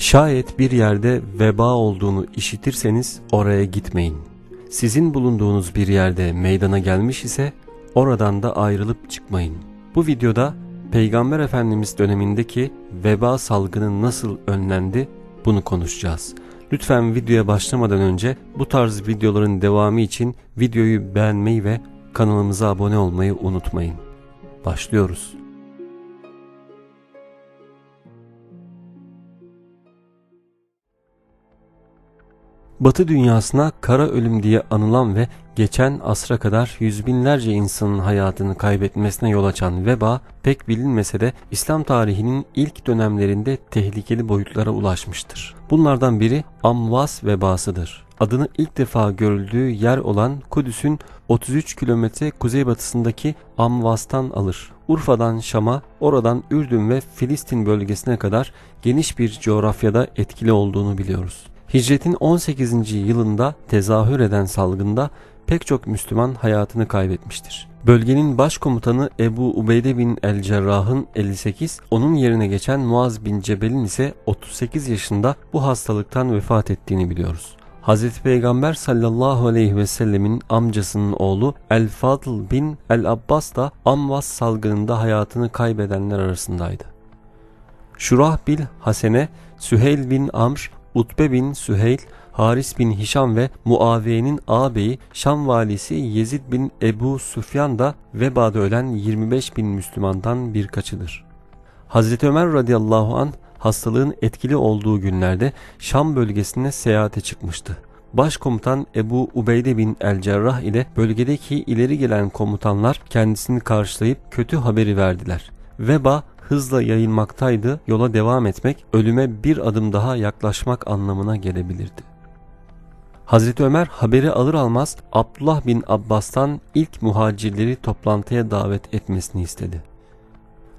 Şayet bir yerde veba olduğunu işitirseniz oraya gitmeyin. Sizin bulunduğunuz bir yerde meydana gelmiş ise oradan da ayrılıp çıkmayın. Bu videoda Peygamber Efendimiz dönemindeki veba salgını nasıl önlendi bunu konuşacağız. Lütfen videoya başlamadan önce bu tarz videoların devamı için videoyu beğenmeyi ve kanalımıza abone olmayı unutmayın. Başlıyoruz. Batı dünyasına kara ölüm diye anılan ve geçen asra kadar yüz binlerce insanın hayatını kaybetmesine yol açan veba pek bilinmese de İslam tarihinin ilk dönemlerinde tehlikeli boyutlara ulaşmıştır. Bunlardan biri Amvas vebasıdır. Adını ilk defa görüldüğü yer olan Kudüs'ün 33 kilometre kuzeybatısındaki Amvas'tan alır. Urfa'dan Şam'a, oradan Ürdün ve Filistin bölgesine kadar geniş bir coğrafyada etkili olduğunu biliyoruz. Hicretin 18. yılında tezahür eden salgında pek çok Müslüman hayatını kaybetmiştir. Bölgenin başkomutanı Ebu Ubeyde bin el-Cerrah'ın 58, onun yerine geçen Muaz bin Cebel'in ise 38 yaşında bu hastalıktan vefat ettiğini biliyoruz. Hz. Peygamber sallallahu aleyhi ve sellemin amcasının oğlu El-Fadıl bin El-Abbas da Amvas salgınında hayatını kaybedenler arasındaydı. Şurah bil Hasene, Süheyl bin Amr, Utbe bin Süheyl, Haris bin Hişam ve Muaviye'nin ağabeyi Şam valisi Yezid bin Ebu Süfyan da vebada ölen 25 bin Müslümandan birkaçıdır. Hazreti Ömer radıyallahu an hastalığın etkili olduğu günlerde Şam bölgesine seyahate çıkmıştı. Başkomutan Ebu Ubeyde bin el-Cerrah ile bölgedeki ileri gelen komutanlar kendisini karşılayıp kötü haberi verdiler. Veba hızla yayılmaktaydı, yola devam etmek, ölüme bir adım daha yaklaşmak anlamına gelebilirdi. Hazreti Ömer haberi alır almaz Abdullah bin Abbas'tan ilk muhacirleri toplantıya davet etmesini istedi.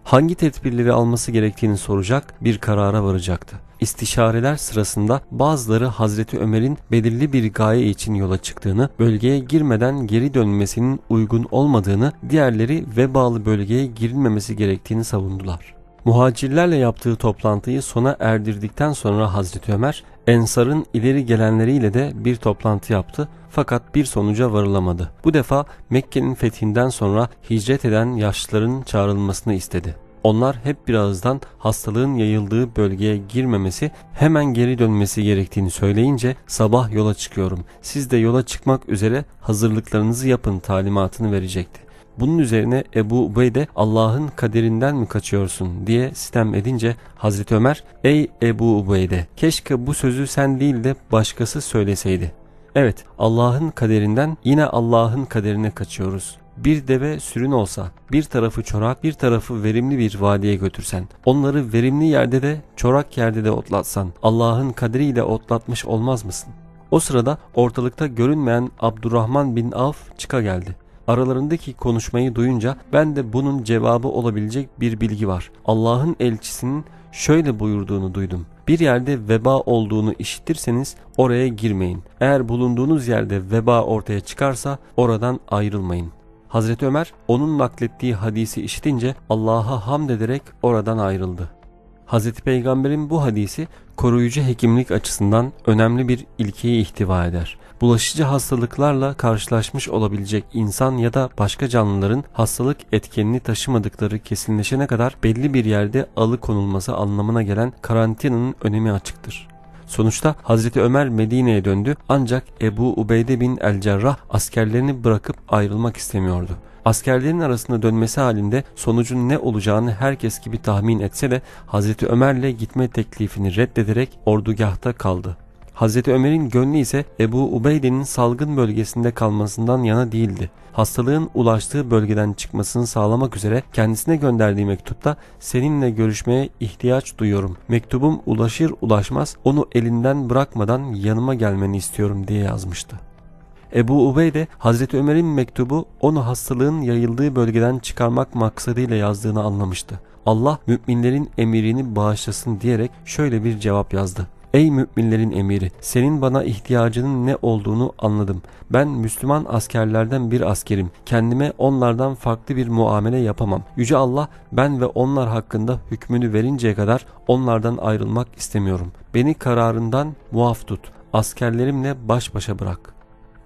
Hangi tedbirleri alması gerektiğini soracak bir karara varacaktı. İstişareler sırasında bazıları Hazreti Ömer'in belirli bir gaye için yola çıktığını, bölgeye girmeden geri dönmesinin uygun olmadığını, diğerleri vebalı bölgeye girilmemesi gerektiğini savundular. Muhacirlerle yaptığı toplantıyı sona erdirdikten sonra Hazreti Ömer, Ensar'ın ileri gelenleriyle de bir toplantı yaptı fakat bir sonuca varılamadı. Bu defa Mekke'nin fethinden sonra hicret eden yaşlıların çağrılmasını istedi. Onlar hep bir ağızdan hastalığın yayıldığı bölgeye girmemesi, hemen geri dönmesi gerektiğini söyleyince sabah yola çıkıyorum. Siz de yola çıkmak üzere hazırlıklarınızı yapın talimatını verecekti. Bunun üzerine Ebu Ubeyde Allah'ın kaderinden mi kaçıyorsun diye sitem edince Hazreti Ömer ey Ebu Ubeyde keşke bu sözü sen değil de başkası söyleseydi. Evet Allah'ın kaderinden yine Allah'ın kaderine kaçıyoruz. Bir deve sürün olsa bir tarafı çorak bir tarafı verimli bir vadiye götürsen onları verimli yerde de çorak yerde de otlatsan Allah'ın kaderiyle otlatmış olmaz mısın? O sırada ortalıkta görünmeyen Abdurrahman bin Avf çıka geldi. Aralarındaki konuşmayı duyunca ben de bunun cevabı olabilecek bir bilgi var. Allah'ın elçisinin şöyle buyurduğunu duydum. Bir yerde veba olduğunu işitirseniz oraya girmeyin. Eğer bulunduğunuz yerde veba ortaya çıkarsa oradan ayrılmayın. Hazreti Ömer onun naklettiği hadisi işitince Allah'a hamd ederek oradan ayrıldı. Hazreti Peygamber'in bu hadisi koruyucu hekimlik açısından önemli bir ilkeyi ihtiva eder. Bulaşıcı hastalıklarla karşılaşmış olabilecek insan ya da başka canlıların hastalık etkenini taşımadıkları kesinleşene kadar belli bir yerde alıkonulması anlamına gelen karantinanın önemi açıktır. Sonuçta Hazreti Ömer Medine'ye döndü ancak Ebu Ubeyde bin el-Cerrah askerlerini bırakıp ayrılmak istemiyordu. Askerlerin arasında dönmesi halinde sonucun ne olacağını herkes gibi tahmin etse de Hazreti Ömer'le gitme teklifini reddederek ordugahta kaldı. Hazreti Ömer'in gönlü ise Ebu Ubeyde'nin salgın bölgesinde kalmasından yana değildi. Hastalığın ulaştığı bölgeden çıkmasını sağlamak üzere kendisine gönderdiği mektupta seninle görüşmeye ihtiyaç duyuyorum. Mektubum ulaşır ulaşmaz onu elinden bırakmadan yanıma gelmeni istiyorum diye yazmıştı. Ebu Ubeyde Hazreti Ömer'in mektubu onu hastalığın yayıldığı bölgeden çıkarmak maksadıyla yazdığını anlamıştı. Allah müminlerin emirini bağışlasın diyerek şöyle bir cevap yazdı. Ey müminlerin emiri senin bana ihtiyacının ne olduğunu anladım. Ben Müslüman askerlerden bir askerim. Kendime onlardan farklı bir muamele yapamam. Yüce Allah ben ve onlar hakkında hükmünü verinceye kadar onlardan ayrılmak istemiyorum. Beni kararından muaf tut. Askerlerimle baş başa bırak.''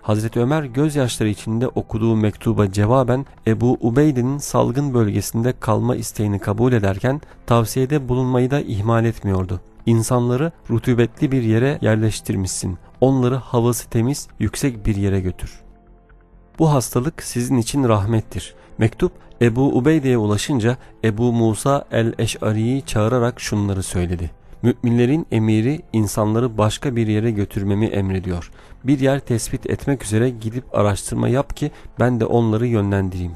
Hazreti Ömer gözyaşları içinde okuduğu mektuba cevaben Ebu Ubeyde'nin salgın bölgesinde kalma isteğini kabul ederken tavsiyede bulunmayı da ihmal etmiyordu. İnsanları rutubetli bir yere yerleştirmişsin. Onları havası temiz, yüksek bir yere götür. Bu hastalık sizin için rahmettir. Mektup Ebu Ubeyde'ye ulaşınca Ebu Musa el-Eş'ari'yi çağırarak şunları söyledi. Müminlerin emiri insanları başka bir yere götürmemi emrediyor. Bir yer tespit etmek üzere gidip araştırma yap ki ben de onları yönlendireyim.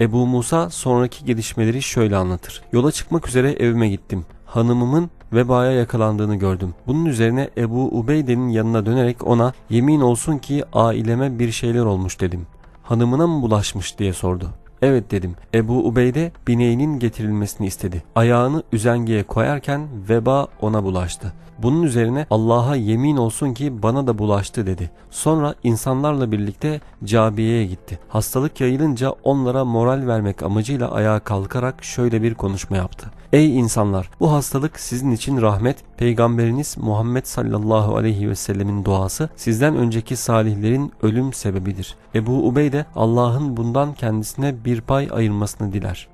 Ebu Musa sonraki gelişmeleri şöyle anlatır. Yola çıkmak üzere evime gittim. Hanımımın vebaya yakalandığını gördüm. Bunun üzerine Ebu Ubeyde'nin yanına dönerek ona yemin olsun ki aileme bir şeyler olmuş dedim. Hanımına mı bulaşmış diye sordu. Evet dedim. Ebu Ubeyde bineğinin getirilmesini istedi. Ayağını üzengeye koyarken veba ona bulaştı. Bunun üzerine Allah'a yemin olsun ki bana da bulaştı dedi. Sonra insanlarla birlikte Cabiye'ye gitti. Hastalık yayılınca onlara moral vermek amacıyla ayağa kalkarak şöyle bir konuşma yaptı. Ey insanlar bu hastalık sizin için rahmet, peygamberiniz Muhammed sallallahu aleyhi ve sellemin duası sizden önceki salihlerin ölüm sebebidir. Ebu Ubeyde Allah'ın bundan kendisine bir pay ayırmasını diler.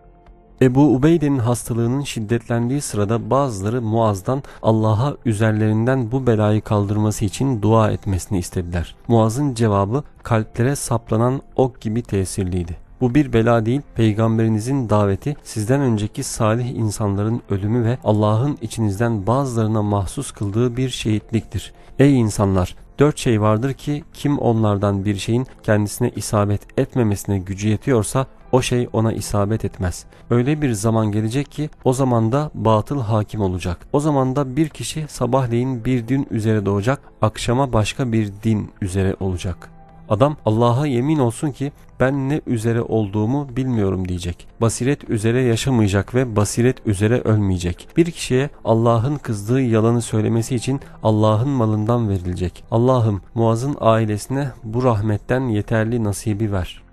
Ebu Ubeyde'nin hastalığının şiddetlendiği sırada bazıları Muaz'dan Allah'a üzerlerinden bu belayı kaldırması için dua etmesini istediler. Muaz'ın cevabı kalplere saplanan ok gibi tesirliydi. Bu bir bela değil, peygamberinizin daveti sizden önceki salih insanların ölümü ve Allah'ın içinizden bazılarına mahsus kıldığı bir şehitliktir. Ey insanlar! Dört şey vardır ki kim onlardan bir şeyin kendisine isabet etmemesine gücü yetiyorsa o şey ona isabet etmez. Öyle bir zaman gelecek ki o zamanda batıl hakim olacak. O zamanda bir kişi sabahleyin bir din üzere doğacak, akşama başka bir din üzere olacak.'' Adam Allah'a yemin olsun ki ben ne üzere olduğumu bilmiyorum diyecek. Basiret üzere yaşamayacak ve basiret üzere ölmeyecek. Bir kişiye Allah'ın kızdığı yalanı söylemesi için Allah'ın malından verilecek. Allah'ım Muaz'ın ailesine bu rahmetten yeterli nasibi ver.''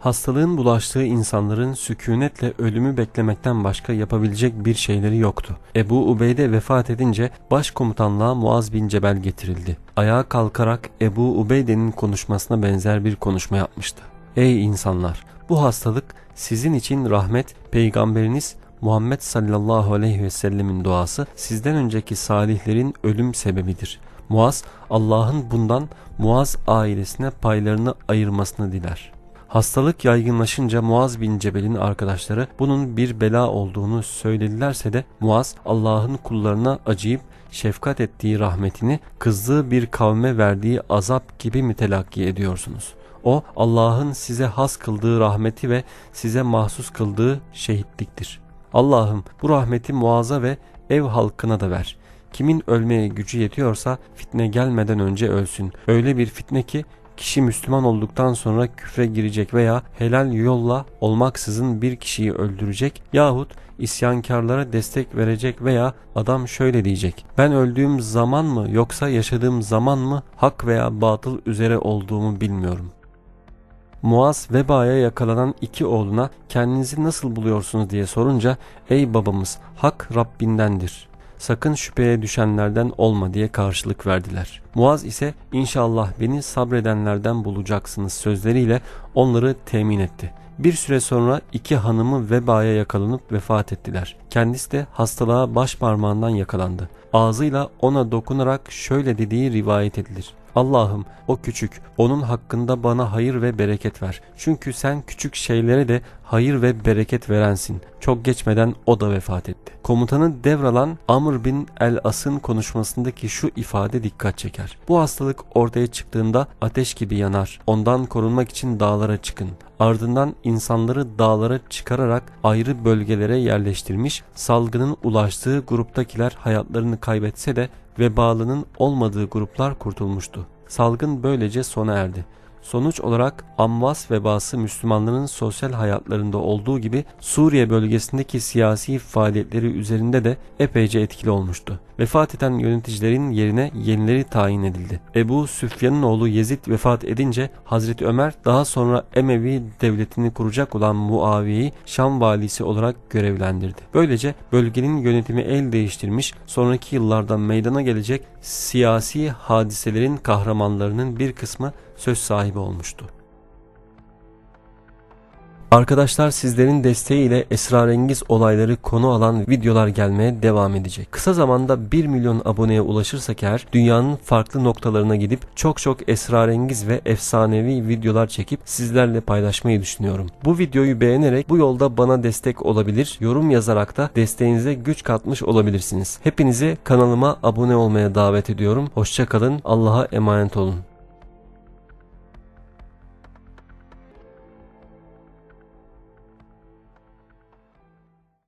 Hastalığın bulaştığı insanların sükunetle ölümü beklemekten başka yapabilecek bir şeyleri yoktu. Ebu Ubeyde vefat edince başkomutanlığa Muaz bin Cebel getirildi. Ayağa kalkarak Ebu Ubeyde'nin konuşmasına benzer bir konuşma yapmıştı. Ey insanlar! Bu hastalık sizin için rahmet, peygamberiniz Muhammed sallallahu aleyhi ve sellemin duası sizden önceki salihlerin ölüm sebebidir. Muaz Allah'ın bundan Muaz ailesine paylarını ayırmasını diler.'' Hastalık yaygınlaşınca Muaz bin Cebel'in arkadaşları bunun bir bela olduğunu söyledilerse de Muaz Allah'ın kullarına acıyıp şefkat ettiği rahmetini kızdığı bir kavme verdiği azap gibi mi telakki ediyorsunuz? O Allah'ın size has kıldığı rahmeti ve size mahsus kıldığı şehitliktir. Allah'ım bu rahmeti Muaz'a ve ev halkına da ver. Kimin ölmeye gücü yetiyorsa fitne gelmeden önce ölsün. Öyle bir fitne ki kişi Müslüman olduktan sonra küfre girecek veya helal yolla olmaksızın bir kişiyi öldürecek yahut isyankarlara destek verecek veya adam şöyle diyecek. Ben öldüğüm zaman mı yoksa yaşadığım zaman mı hak veya batıl üzere olduğumu bilmiyorum. Muaz vebaya yakalanan iki oğluna kendinizi nasıl buluyorsunuz diye sorunca ey babamız hak Rabbindendir sakın şüpheye düşenlerden olma diye karşılık verdiler. Muaz ise inşallah beni sabredenlerden bulacaksınız sözleriyle onları temin etti. Bir süre sonra iki hanımı vebaya yakalanıp vefat ettiler. Kendisi de hastalığa baş parmağından yakalandı. Ağzıyla ona dokunarak şöyle dediği rivayet edilir. Allah'ım o küçük, onun hakkında bana hayır ve bereket ver. Çünkü sen küçük şeylere de hayır ve bereket verensin. Çok geçmeden o da vefat etti. Komutanı devralan Amr bin el-As'ın konuşmasındaki şu ifade dikkat çeker. Bu hastalık ortaya çıktığında ateş gibi yanar. Ondan korunmak için dağlara çıkın. Ardından insanları dağlara çıkararak ayrı bölgelere yerleştirmiş, salgının ulaştığı gruptakiler hayatlarını kaybetse de vebalının olmadığı gruplar kurtulmuştu. Salgın böylece sona erdi. Sonuç olarak Amvas vebası Müslümanların sosyal hayatlarında olduğu gibi Suriye bölgesindeki siyasi faaliyetleri üzerinde de epeyce etkili olmuştu. Vefat eden yöneticilerin yerine yenileri tayin edildi. Ebu Süfyan'ın oğlu Yezid vefat edince Hazreti Ömer daha sonra Emevi devletini kuracak olan Muaviye'yi Şam valisi olarak görevlendirdi. Böylece bölgenin yönetimi el değiştirmiş, sonraki yıllarda meydana gelecek siyasi hadiselerin kahramanlarının bir kısmı söz sahibi olmuştu. Arkadaşlar sizlerin desteğiyle esrarengiz olayları konu alan videolar gelmeye devam edecek. Kısa zamanda 1 milyon aboneye ulaşırsak eğer dünyanın farklı noktalarına gidip çok çok esrarengiz ve efsanevi videolar çekip sizlerle paylaşmayı düşünüyorum. Bu videoyu beğenerek bu yolda bana destek olabilir, yorum yazarak da desteğinize güç katmış olabilirsiniz. Hepinizi kanalıma abone olmaya davet ediyorum. Hoşçakalın, Allah'a emanet olun.